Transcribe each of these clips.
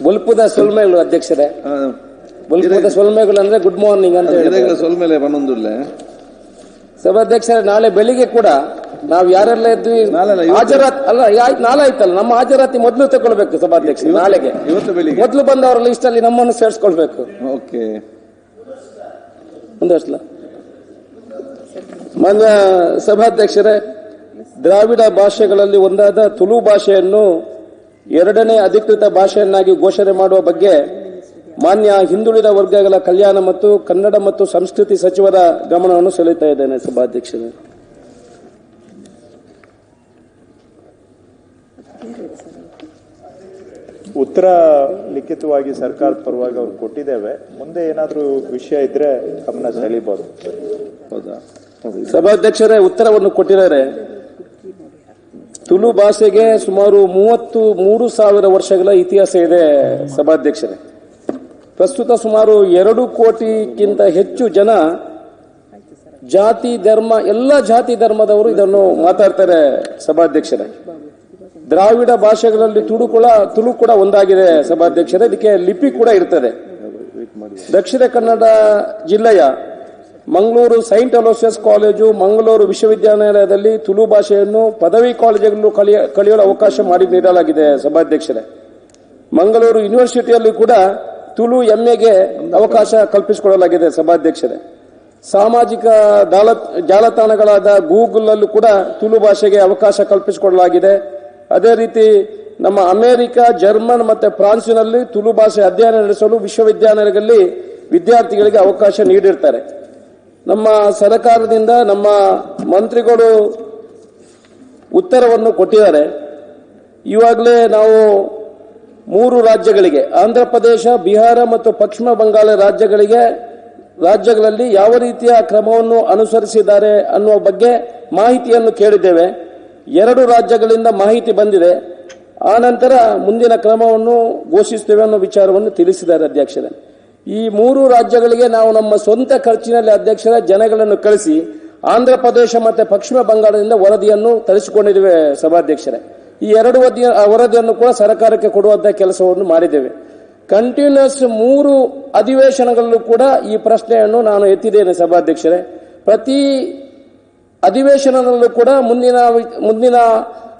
ಬುಲ್ಪುದ ಸೊಲ್ಮೆಗಳು ಅಧ್ಯಕ್ಷರೇ. ಆ, ಬುಲ್ಪುದ ಸೊಲ್ಮೆಗಳು ಅಂದ್ರೆ ಗುಡ್ ಮಾರ್ನಿಂಗ್ ಅಂತ ಹೇಳಿ ಗಿಡಗಳ ಸೊಲ್ಮೇಲೆ ಸಭಾಧ್ಯಕ್ಷರೇ ನಾಳೆ ಬೆಳಿಗ್ಗೆ ಕೂಡ ನಾವು ಯಾರೆಲ್ಲ ಇದ್ವಿ ಹಾಜರಾತಿ ಅಲ್ಲ ಆಯ್ತು ನಾಳೆ ಆಯ್ತಲ್ಲ ನಮ್ಮ ಹಾಜರಾತಿ ಮೊದಲು ತಗೊಳ್ಬೇಕು ಸಭಾಧ್ಯಕ್ಷ ನಾಳೆಗೆ. ಇವತ್ತು ಬೆಳಿಗ್ಗೆ. ಮೊದಲು ಬಂದವರ ಲಿಸ್ಟ್ ಅಲ್ಲಿ ನಮ್ಮನ್ನು ಸೇರಿಸ್ಕೊಳ್ಬೇಕು. ಓಕೆ. ಒಂದಷ್ಟಲ್ಲ ಮಾನ್ಯ ಸಭಾಧ್ಯಕ್ಷರೇ ದ್ರಾವಿಡ ಭಾಷೆಗಳಲ್ಲಿ ಒಂದಾದ ತುಳು ಭಾಷೆಯನ್ನು ಎರಡನೇ ಅಧಿಕೃತ ಭಾಷೆಯನ್ನಾಗಿ ಘೋಷಣೆ ಮಾಡುವ ಬಗ್ಗೆ ಮಾನ್ಯ ಹಿಂದುಳಿದ ವರ್ಗಗಳ ಕಲ್ಯಾಣ ಮತ್ತು ಕನ್ನಡ ಮತ್ತು ಸಂಸ್ಕೃತಿ ಸಚಿವರ ಗಮನವನ್ನು ಸೆಳೆಯುತ್ತಾ ಇದ್ದೇನೆ ಸಭಾಧ್ಯಕ್ಷರು. ಉತ್ತರ ಲಿಖಿತವಾಗಿ ಸರ್ಕಾರದ ಪರವಾಗಿ ಅವ್ರು ಕೊಟ್ಟಿದ್ದೇವೆ. ಮುಂದೆ ಏನಾದರೂ ವಿಷಯ ಇದ್ರೆ ಗಮನ ಸೆಳಿಬಹುದು ಹೌದಾ ಸಭಾಧ್ಯಕ್ಷರೇ ಉತ್ತರವನ್ನು ಕೊಟ್ಟಿದ್ದಾರೆ. ತುಳು ಭಾಷೆಗೆ ಸುಮಾರು ಮೂವತ್ತು ಮೂರು ಸಾವಿರ ವರ್ಷಗಳ ಇತಿಹಾಸ ಇದೆ ಸಭಾಧ್ಯಕ್ಷರೇ. ಪ್ರಸ್ತುತ ಸುಮಾರು ಎರಡು ಕೋಟಿಗಿಂತ ಹೆಚ್ಚು ಜನ ಜಾತಿ ಧರ್ಮ, ಎಲ್ಲ ಜಾತಿ ಧರ್ಮದವರು ಇದನ್ನು ಮಾತಾಡ್ತಾರೆ ಸಭಾಧ್ಯಕ್ಷರೇ. ದ್ರಾವಿಡ ಭಾಷೆಗಳಲ್ಲಿ ತುಳು ಕೂಡ ತುಳು ಕೂಡ ಒಂದಾಗಿದೆ ಸಭಾಧ್ಯಕ್ಷರೇ. ಇದಕ್ಕೆ ಲಿಪಿ ಕೂಡ ಇರ್ತದೆ. ದಕ್ಷಿಣ ಕನ್ನಡ ಜಿಲ್ಲೆಯ Mangaluru saint Aloysius college Mangaluru ವಿಶ್ವವಿದ್ಯಾನಿಲಯದಲ್ಲಿ ತುಳು ಭಾಷೆಯನ್ನು ಪದವಿ ಕಾಲೇಜುಗಳನ್ನು ಕಲಿಯ, ಕಲಿಯಲು ಅವಕಾಶ ಮಾಡಿ ನೀಡಲಾಗಿದೆ ಸಭಾಧ್ಯಕ್ಷರೇ. ಮಂಗಳೂರು ಯೂನಿವರ್ಸಿಟಿಯಲ್ಲಿ ಕೂಡ ತುಳು ಎಂಎಗೆ ಅವಕಾಶ ಕಲ್ಪಿಸಿಕೊಡಲಾಗಿದೆ ಸಭಾಧ್ಯಕ್ಷರೇ. ಸಾಮಾಜಿಕ ಜಾಲ ಜಾಲತಾಣಗಳಾದ ಗೂಗಲಲ್ಲೂ ಕೂಡ ತುಳು ಭಾಷೆಗೆ ಅವಕಾಶ ಕಲ್ಪಿಸಿಕೊಡಲಾಗಿದೆ. ಅದೇ ರೀತಿ ನಮ್ಮ ಅಮೆರಿಕ, ಜರ್ಮನ್ ಮತ್ತೆ ಫ್ರಾನ್ಸಿನಲ್ಲಿ ತುಳು ಭಾಷೆ ಅಧ್ಯಯನ ನಡೆಸಲು ವಿಶ್ವವಿದ್ಯಾನಿಲಯಗಳಲ್ಲಿ ವಿದ್ಯಾರ್ಥಿಗಳಿಗೆ ಅವಕಾಶ ನೀಡಿರ್ತಾರೆ. ನಮ್ಮ ಸರ್ಕಾರದಿಂದ ನಮ್ಮ ಮಂತ್ರಿಗಳು ಉತ್ತರವನ್ನು ಕೊಟ್ಟಿದ್ದಾರೆ. ಇವಾಗಲೇ ನಾವು ಮೂರು ರಾಜ್ಯಗಳಿಗೆ ಆಂಧ್ರ ಪ್ರದೇಶ ಬಿಹಾರ ಮತ್ತು ಪಶ್ಚಿಮ ಬಂಗಾಳ ರಾಜ್ಯಗಳಿಗೆ, ರಾಜ್ಯಗಳಲ್ಲಿ ಯಾವ ರೀತಿಯ ಕ್ರಮವನ್ನು ಅನುಸರಿಸಿದ್ದಾರೆ ಅನ್ನುವ ಬಗ್ಗೆ ಮಾಹಿತಿಯನ್ನು ಕೇಳಿದ್ದೇವೆ. ಎರಡು ರಾಜ್ಯಗಳಿಂದ ಮಾಹಿತಿ ಬಂದಿದೆ. ಆ ನಂತರ ಮುಂದಿನ ಕ್ರಮವನ್ನು ಘೋಷಿಸುತ್ತೇವೆ ಅನ್ನೋ ವಿಚಾರವನ್ನು ತಿಳಿಸಿದ್ದಾರೆ ಅಧ್ಯಕ್ಷರೇ. ಈ ಮೂರು ರಾಜ್ಯಗಳಿಗೆ ನಾವು ನಮ್ಮ ಸ್ವಂತ ಖರ್ಚಿನಲ್ಲಿ ಅಧ್ಯಕ್ಷರ ಜನಗಳನ್ನು ಕಳಿಸಿ ಆಂಧ್ರ ಪ್ರದೇಶ ಮತ್ತು ಪಶ್ಚಿಮ ಬಂಗಾಳದಿಂದ ವರದಿಯನ್ನು ತರಿಸಿಕೊಂಡಿದ್ದೇವೆ ಸಭಾಧ್ಯಕ್ಷರೇ. ಈ ಎರಡು ವರದಿಯ ವರದಿಯನ್ನು ಕೂಡ ಸರ್ಕಾರಕ್ಕೆ ಕೊಡುವಂತಹ ಕೆಲಸವನ್ನು ಮಾಡಿದ್ದೇವೆ. ಕಂಟಿನ್ಯೂಸ್ ಮೂರು ಅಧಿವೇಶನಗಳಲ್ಲೂ ಕೂಡ ಈ ಪ್ರಶ್ನೆಯನ್ನು ನಾನು ಎತ್ತಿದ್ದೇನೆ ಸಭಾಧ್ಯಕ್ಷರೇ. ಪ್ರತಿ ಅಧಿವೇಶನದಲ್ಲೂ ಕೂಡ ಮುಂದಿನ ಮುಂದಿನ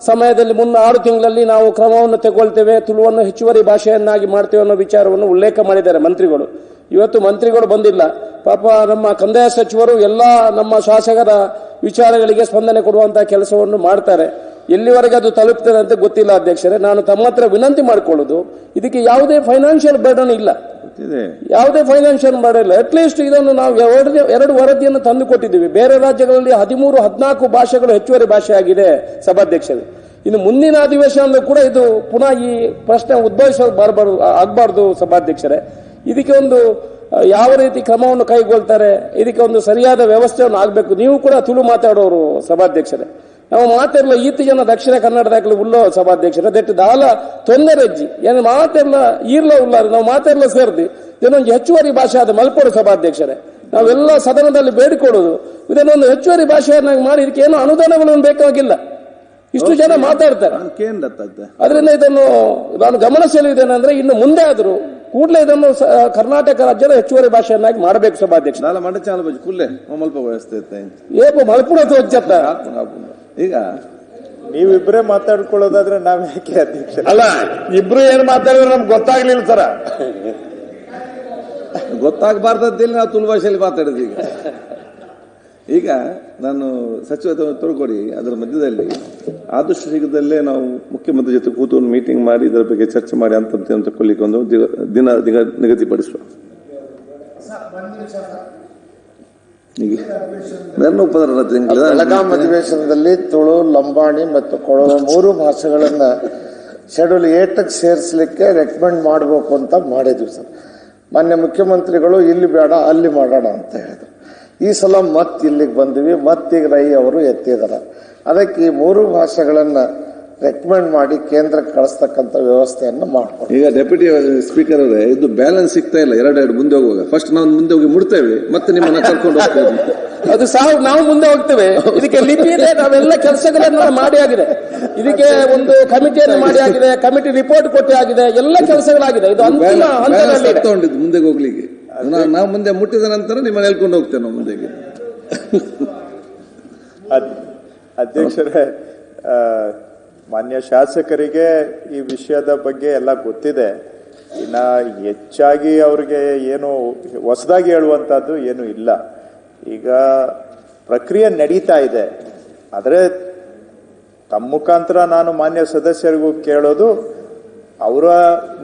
ಸಮಯದಲ್ಲಿ ಮುನ್ನ ಆರು ತಿಂಗಳಲ್ಲಿ ನಾವು ಕ್ರಮವನ್ನು ತಗೊಳ್ತೇವೆ, ತುಳುವನ್ನು ಹೆಚ್ಚುವರಿ ಭಾಷೆಯನ್ನಾಗಿ ಮಾಡ್ತೇವೆ ಅನ್ನೋ ವಿಚಾರವನ್ನು ಉಲ್ಲೇಖ ಮಾಡಿದ್ದಾರೆ ಮಂತ್ರಿಗಳು. ಇವತ್ತು ಮಂತ್ರಿಗಳು ಬಂದಿಲ್ಲ. ಪಾಪ ನಮ್ಮ ಕಂದಾಯ ಸಚಿವರು ಎಲ್ಲ ನಮ್ಮ ಶಾಸಕರ ವಿಚಾರಗಳಿಗೆ ಸ್ಪಂದನೆ ಕೊಡುವಂತಹ ಕೆಲಸವನ್ನು ಮಾಡ್ತಾರೆ. ಎಲ್ಲಿವರೆಗೆ ಅದು ತಲುಪ್ತದೆ ಅಂತ ಗೊತ್ತಿಲ್ಲ ಅಧ್ಯಕ್ಷರೇ. ನಾನು ತಮ್ಮ ಹತ್ರ ವಿನಂತಿ ಮಾಡಿಕೊಳ್ಳೋದು, ಇದಕ್ಕೆ ಯಾವುದೇ ಫೈನಾನ್ಷಿಯಲ್ ಬರ್ಡನ್ ಇಲ್ಲ. ಯಾವುದೇ ಫೈನಾನ್ಷಿಯಲ್ ಮಾಡಿಲ್ಲ. ಅಟ್ಲೀಸ್ಟ್ ಇದನ್ನು ನಾವು ಎರಡು ಎರಡು ವರದಿಯನ್ನು ತಂದು ಕೊಟ್ಟಿದ್ದೀವಿ ಬೇರೆ ರಾಜ್ಯಗಳಲ್ಲಿ ಹದಿಮೂರು, ಹದಿನಾಲ್ಕು ಭಾಷೆಗಳು ಹೆಚ್ಚುವರಿ ಭಾಷೆ ಆಗಿದೆ ಸಭಾಧ್ಯಕ್ಷರು. ಇನ್ನು ಮುಂದಿನ ಅಧಿವೇಶನದಲ್ಲೂ ಕೂಡ ಇದು ಪುನಃ ಈ ಪ್ರಶ್ನೆ ಉದ್ಭವಿಸೋ ಬರಬಾರ್ದು ಆಗಬಾರ್ದು ಸಭಾಧ್ಯಕ್ಷರೇ. ಇದಕ್ಕೆ ಒಂದು ಯಾವ ರೀತಿ ಕ್ರಮವನ್ನು ಕೈಗೊಳ್ತಾರೆ, ಇದಕ್ಕೆ ಒಂದು ಸರಿಯಾದ ವ್ಯವಸ್ಥೆಯನ್ನು ಆಗಬೇಕು. ನೀವು ಕೂಡ ತುಳು ಮಾತಾಡೋರು ಸಭಾಧ್ಯಕ್ಷರೇ. ನಾವು ಮಾತೆಲ್ಲ ಈತ ಜನ ದಕ್ಷಿಣ ಕನ್ನಡದಾಗಲಿ ಉಳ್ಳೋ ಸಭಾಧ್ಯಕ್ಷರ. ದಟ್ ದಾಲ ತೊಂದರೆಜ್ಜಿ. ಏನು ಮಾತೆಲ್ಲ ಈರ್ಲ ಉಳ್ಳಾರ ನಾವು ಮಾತೆಲ್ಲ ಸೇರ್ದಿ. ಇದನ್ನೊಂದು ಹೆಚ್ಚುವರಿ ಭಾಷೆ ಆದ ಮಲ್ಪೋಡು ಸಭಾಧ್ಯಕ್ಷರೇ. ನಾವೆಲ್ಲ ಸದನದಲ್ಲಿ ಬೇಡಿಕೊಡೋದು. ಇದನ್ನೊಂದು ಹೆಚ್ಚುವರಿ ಭಾಷೆಯನ್ನಾಗಿ ಮಾಡಿ ಇದಕ್ಕೆ ಏನು ಅನುದಾನಗಳನ್ನು ಬೇಕಾಗಿಲ್ಲ. ಇಷ್ಟು ಜನ ಮಾತಾಡ್ತಾರೆ. ಅದರಿಂದ ಇದನ್ನು ನಾನು ಗಮನ ಸೆಳೆಯುವುದೇನೆಂದ್ರೆ ಇನ್ನು ಮುಂದೆ ಆದರೂ ಕೂಡಲೇ ಇದನ್ನು ಕರ್ನಾಟಕ ರಾಜ್ಯದ ಹೆಚ್ಚುವರಿ ಭಾಷೆಯನ್ನಾಗಿ ಮಾಡಬೇಕು ಸಭಾಧ್ಯಕ್ಷ ಮಲ್ಪ ವ್ಯವಸ್ಥೆ ಏಪು ಹಾಕ್ಕೊಂಡು. ಈಗ ನೀವಿಬ್ರೇ ಮಾತಾಡ್ಕೊಳ್ಳೋದಾದ್ರೆ ನಾವ್ ಯಾಕೆ ಅಧ್ಯಕ್ಷ? ಅಲ್ಲ ಇಬ್ರು ಏನು ಮಾತಾಡಿದ್ರೆ ನಮ್ಗೆ ಗೊತ್ತಾಗ್ಲಿಲ್ಲ ಸರ. ಗೊತ್ತಾಗಬಾರ್ದಂತೇಳಿ ನಾವು ತುಳು ಭಾಷೆಯಲ್ಲಿ ಮಾತಾಡಿದ್ವಿ ಈಗ. ಈಗ ನಾನು ಸಚಿವ ತೊಳ್ಕೊಡಿ ಅದರ ಮಧ್ಯದಲ್ಲಿ ಆದಷ್ಟು ಶೀಘ್ರದಲ್ಲೇ ನಾವು ಮುಖ್ಯಮಂತ್ರಿ ಜೊತೆ ಕೂತು ಒಂದು ಮೀಟಿಂಗ್ ಮಾಡಿ ಇದರ ಬಗ್ಗೆ ಚರ್ಚೆ ಮಾಡಿ ಅಂತ ಅಂತ ತಗೊಳ್ಳಿಕ್ಕೆ ಒಂದು ದಿನ ದಿನ ನಿಗ- ನಿಗದಿಪಡಿಸುವ ಬೆಳಗಾಂ ಅಧಿವೇಶನದಲ್ಲಿ ತುಳು ಲಂಬಾಣಿ ಮತ್ತು ಕೊಡವ ಮೂರು ಭಾಷೆಗಳನ್ನ ಶೆಡ್ಯೂಲ್ ಏಟಕ್ಕೆ ಸೇರಿಸಲಿಕ್ಕೆ ರೆಕಮೆಂಡ್ ಮಾಡಬೇಕು ಅಂತ ಮಾಡಿದ್ವಿ ಸರ್. ಮಾನ್ಯ ಮುಖ್ಯಮಂತ್ರಿಗಳು ಇಲ್ಲಿ ಬೇಡ ಅಲ್ಲಿ ಮಾಡೋಣ ಅಂತ ಹೇಳಿದ್ರು. ಈ ಸಲ ಮತ್ತೆ ಇಲ್ಲಿಗೆ ಬಂದ್ವಿ. ಮತ್ತೀಗ ರೈ ಅವರು ಎತ್ತಿದ್ದಾರೆ ಅದಕ್ಕೆ ಈ ಮೂರು ಭಾಷೆಗಳನ್ನ ರೆಕಮೆಂಡ್ ಮಾಡಿ ಕೇಂದ್ರಕ್ಕೆ ಕಳಿಸ್ತಕ್ಕಂಥ ವ್ಯವಸ್ಥೆಯನ್ನು ಮಾಡ್ಕೊಂಡು. ಈಗ ಡೆಪ್ಯೂಟಿ ಸ್ಪೀಕರ್ ಅವರೇ ಇದು ಬ್ಯಾಲೆನ್ಸ್ ಸಿಗ್ತಾ ಇಲ್ಲ ಎರಡೆರಡು ಮುಂದೆ ಹೋಗುವಾಗ. ಫಸ್ಟ್ ನಾವು ಮುಂದೆ ಹೋಗಿ ಮುಡ್ತೇವೆ ಮತ್ತೆ ನಿಮ್ಮನ್ನ ಕರ್ಕೊಂಡು ಹೋಗ್ತೇವೆ ಅದು ಸಹ ನಾವು ಮುಂದೆ ಹೋಗ್ತೇವೆ. ಇದಕ್ಕೆ ಲಿಪಿ ಇದೆ ನಾವೆಲ್ಲ ಕೆಲಸಗಳನ್ನ ಮಾಡಿ ಆಗಿದೆ. ಇದಕ್ಕೆ ಒಂದು ಕಮಿಟಿಯನ್ನು ಮಾಡಿ ಆಗಿದೆ ಕಮಿಟಿ ರಿಪೋರ್ಟ್ ಕೊಟ್ಟಿ ಆಗಿದೆ ಎಲ್ಲ ಕೆಲಸಗಳಾಗಿದೆ. ಇದು ಅಂತಿಮ ಹಂತದಲ್ಲಿ ಮುಂದೆ ಹೋಗ್ಲಿಕ್ಕೆ. ನಾವು ಮುಂದೆ ಮುಟ್ಟಿದ ನಂತರ ನಿಮ್ಮನ್ನ ಹೇಳ್ಕೊಂಡು ಹೋಗ್ತೇವೆ ನಾವು ಮುಂದೆಗೆ. ಅದ್- ಅಧ್ಯಕ್ಷರೇ ಆ, ಮಾನ್ಯ ಶಾಸಕರಿಗೆ ಈ ವಿಷಯದ ಬಗ್ಗೆ ಎಲ್ಲ ಗೊತ್ತಿದೆ. ಇನ್ನು ಹೆಚ್ಚಾಗಿ ಅವ್ರಿಗೆ ಏನು ಹೊಸದಾಗಿ ಹೇಳುವಂಥದ್ದು ಏನು ಇಲ್ಲ. ಈಗ ಪ್ರಕ್ರಿಯೆ ನಡೀತಾ ಇದೆ. ಆದರೆ ತಮ್ಮ ಮುಖಾಂತರ ನಾನು ಮಾನ್ಯ ಸದಸ್ಯರಿಗೂ ಕೇಳೋದು, ಅವರ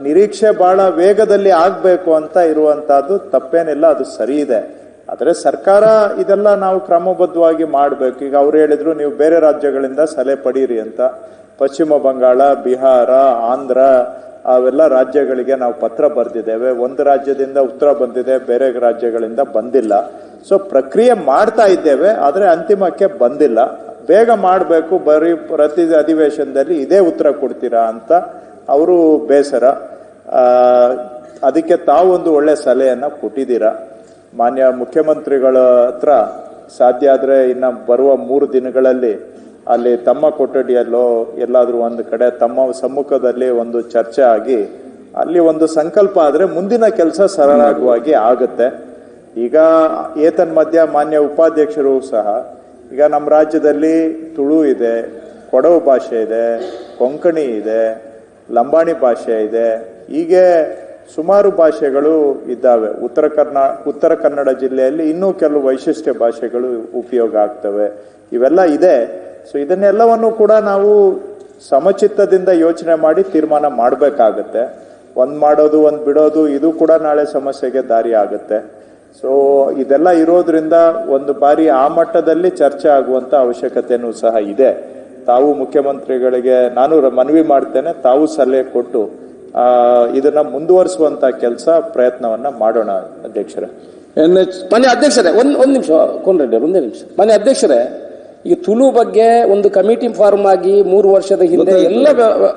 ನಿರೀಕ್ಷೆ ಬಹಳ ವೇಗದಲ್ಲಿ ಆಗಬೇಕು ಅಂತ ಇರುವಂಥದ್ದು ತಪ್ಪೇನಿಲ್ಲ, ಅದು ಸರಿ ಇದೆ. ಆದರೆ ಸರ್ಕಾರ ಇದೆಲ್ಲ ನಾವು ಕ್ರಮಬದ್ಧವಾಗಿ ಮಾಡಬೇಕು. ಈಗ ಅವ್ರು ಹೇಳಿದ್ರು ನೀವು ಬೇರೆ ರಾಜ್ಯಗಳಿಂದ ಸಲಹೆ ಪಡೀರಿ ಅಂತ. ಪಶ್ಚಿಮ ಬಂಗಾಳ, ಬಿಹಾರ, ಆಂಧ್ರ, ಅವೆಲ್ಲ ರಾಜ್ಯಗಳಿಗೆ ನಾವು ಪತ್ರ ಬರೆದಿದ್ದೇವೆ. ಒಂದು ರಾಜ್ಯದಿಂದ ಉತ್ತರ ಬಂದಿದೆ, ಬೇರೆ ರಾಜ್ಯಗಳಿಂದ ಬಂದಿಲ್ಲ. ಸೊ ಪ್ರಕ್ರಿಯೆ ಮಾಡ್ತಾ ಇದ್ದೇವೆ, ಆದರೆ ಅಂತಿಮಕ್ಕೆ ಬಂದಿಲ್ಲ. ಬೇಗ ಮಾಡಬೇಕು, ಬರೀ ಪ್ರತಿ ಅಧಿವೇಶನದಲ್ಲಿ ಇದೇ ಉತ್ತರ ಕೊಡ್ತೀರಾ ಅಂತ ಅವರು ಬೇಸರ. ಅದಕ್ಕೆ ತಾವೊಂದು ಒಳ್ಳೆ ಸಲಹೆಯನ್ನು ಕೊಟ್ಟಿದ್ದೀರಾ. ಮಾನ್ಯ ಮುಖ್ಯಮಂತ್ರಿಗಳ ಹತ್ರ ಸಾಧ್ಯ ಆದರೆ ಇನ್ನು ಬರುವ ಮೂರು ದಿನಗಳಲ್ಲಿ ಅಲ್ಲಿ ತಮ್ಮ ಕೊಠಡಿಯಲ್ಲೋ ಎಲ್ಲಾದರೂ ಒಂದು ಕಡೆ ತಮ್ಮ ಸಮ್ಮುಖದಲ್ಲಿ ಒಂದು ಚರ್ಚೆ ಆಗಿ ಅಲ್ಲಿ ಒಂದು ಸಂಕಲ್ಪ ಆದರೆ ಮುಂದಿನ ಕೆಲಸ ಸರಳವಾಗಿ ಆಗುತ್ತೆ. ಈಗ ಏತನ್ ಮಧ್ಯ ಮಾನ್ಯ ಉಪಾಧ್ಯಕ್ಷರು ಸಹ, ಈಗ ನಮ್ಮ ರಾಜ್ಯದಲ್ಲಿ ತುಳು ಇದೆ, ಕೊಡವು ಭಾಷೆ ಇದೆ, ಕೊಂಕಣಿ ಇದೆ, ಲಂಬಾಣಿ ಭಾಷೆ ಇದೆ, ಹೀಗೆ ಸುಮಾರು ಭಾಷೆಗಳು ಇದ್ದಾವೆ. ಉತ್ತರ ಕರ್ನಾ, ಉತ್ತರ ಕನ್ನಡ ಜಿಲ್ಲೆಯಲ್ಲಿ ಇನ್ನೂ ಕೆಲವು ವೈಶಿಷ್ಟ್ಯ ಭಾಷೆಗಳು ಉಪಯೋಗ ಆಗ್ತವೆ. ಇವೆಲ್ಲ ಇದೆ. ಸೊ ಇದನ್ನೆಲ್ಲವನ್ನು ಕೂಡ ನಾವು ಸಮಚಿತ್ತದಿಂದ ಯೋಚನೆ ಮಾಡಿ ತೀರ್ಮಾನ ಮಾಡಬೇಕಾಗತ್ತೆ. ಒಂದು ಮಾಡೋದು, ಒಂದು ಬಿಡೋದು, ಇದು ಕೂಡ ನಾಳೆ ಸಮಸ್ಯೆಗೆ ದಾರಿ ಆಗುತ್ತೆ. ಸೊ ಇದೆಲ್ಲ ಇರೋದ್ರಿಂದ ಒಂದು ಬಾರಿ ಆ ಮಟ್ಟದಲ್ಲಿ ಚರ್ಚೆ ಆಗುವಂತ ಅವಶ್ಯಕತೆಯೂ ಸಹ ಇದೆ. ತಾವು ಮುಖ್ಯಮಂತ್ರಿಗಳಿಗೆ, ನಾನು ಮನವಿ ಮಾಡ್ತೇನೆ, ತಾವು ಸಲಹೆ ಕೊಟ್ಟು ಇದನ್ನ ಮುಂದುವರಿಸುವಂತ ಕೆಲಸ ಪ್ರಯತ್ನವನ್ನ ಮಾಡೋಣ ಅಧ್ಯಕ್ಷರೇ. ಎನ್ ಎಚ್ ಮನೆ ಅಧ್ಯಕ್ಷರೇ ಒಂದ್ ಒಂದ್ ನಿಮಿಷ ಕೊಂಡ್ರೆಡ್ಡಿ ಒಂದೇ ನಿಮಿಷ. ಮನೆ ಅಧ್ಯಕ್ಷರೇ ಈ ತುಳು ಬಗ್ಗೆ ಒಂದು ಕಮಿಟಿ ಫಾರ್ಮ್ ಆಗಿ ಮೂರು ವರ್ಷದ ಹಿಂದೆ ಎಲ್ಲ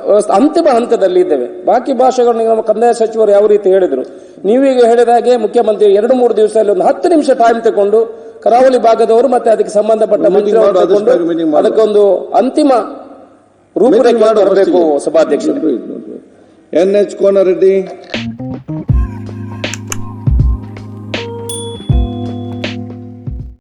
ವ್ಯವಸ್ಥೆ ಅಂತಿಮ ಹಂತದಲ್ಲಿ ಇದ್ದೇವೆ. ಬಾಕಿ ಭಾಷೆಗಳನ್ನ ನಮ್ಮ ಕಂದಾಯ ಸಚಿವರು ಯಾವ ರೀತಿ ಹೇಳಿದ್ರು. ನೀವೀಗ ಹೇಳಿದ ಹಾಗೆ ಮುಖ್ಯಮಂತ್ರಿ ಎರಡು ಮೂರು ದಿವಸದಲ್ಲಿ ಒಂದು ಹತ್ತು ನಿಮಿಷ ಟೈಮ್ ತಗೊಂಡು ಕರಾವಳಿ ಭಾಗದವರು ಮತ್ತೆ ಅದಕ್ಕೆ ಸಂಬಂಧಪಟ್ಟ ಮಂತ್ರಿಗಳು. ಅದಕ್ಕೊಂದು ಅಂತಿಮ ರೂಪರೇಖೆ ಮಾಡಬೇಕು ಸಭಾಧ್ಯಕ್ಷರು. N H Konareddy